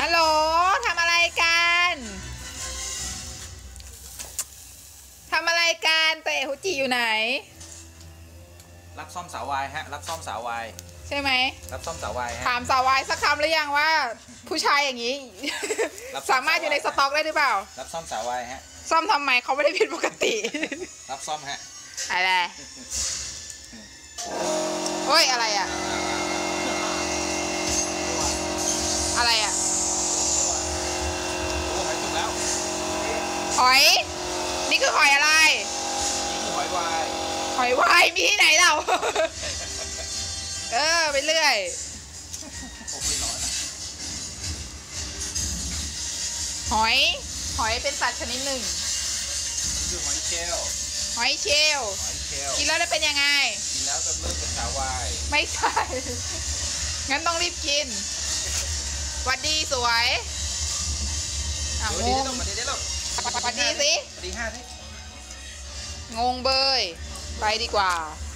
ฮัลโหลทำอะไรกัน ทำอะไรกันเตะฮุจิอยู่ไหน รับซ่อมสาววายฮะ รับซ่อมสาววาย ใช่ไหม รับซ่อมสาววายฮะ ถามสาววายสักคำหรือยังว่า ผู้ชายอย่างนี้ รับสามารถอยู่ในสต็อกได้หรือเปล่า รับซ่อมสาววายฮะ ซ่อมทำไมเขาไม่ได้ผิดปกติ รับซ่อมฮะ อะไร โอ้ยอะไรอะ อะไรอะ โอ้หอยถูกแล้ว หอย นี่คือหอยอะไรนี่คือหอยวาย หอยวายมีที่ไหนเราเออไปเรื่อยโอ้ยร้อนอะหอย หอยเป็นสัตว์ชนิดหนึ่งนี่คือหอยเชลลหอยเชลลหอยเชลลกินแล้วจะเป็นยังไง กินแล้วจะเลิกเป็นสาววาย ไม่ใช่ งั้นต้องรีบกินหวัดดีสวยอะเดี๋ยวงวันนี้งได้ลงมาดีได้ลงหวัดดีสิสวัสดีห้าสิ งงเบย ไปดีกว่าส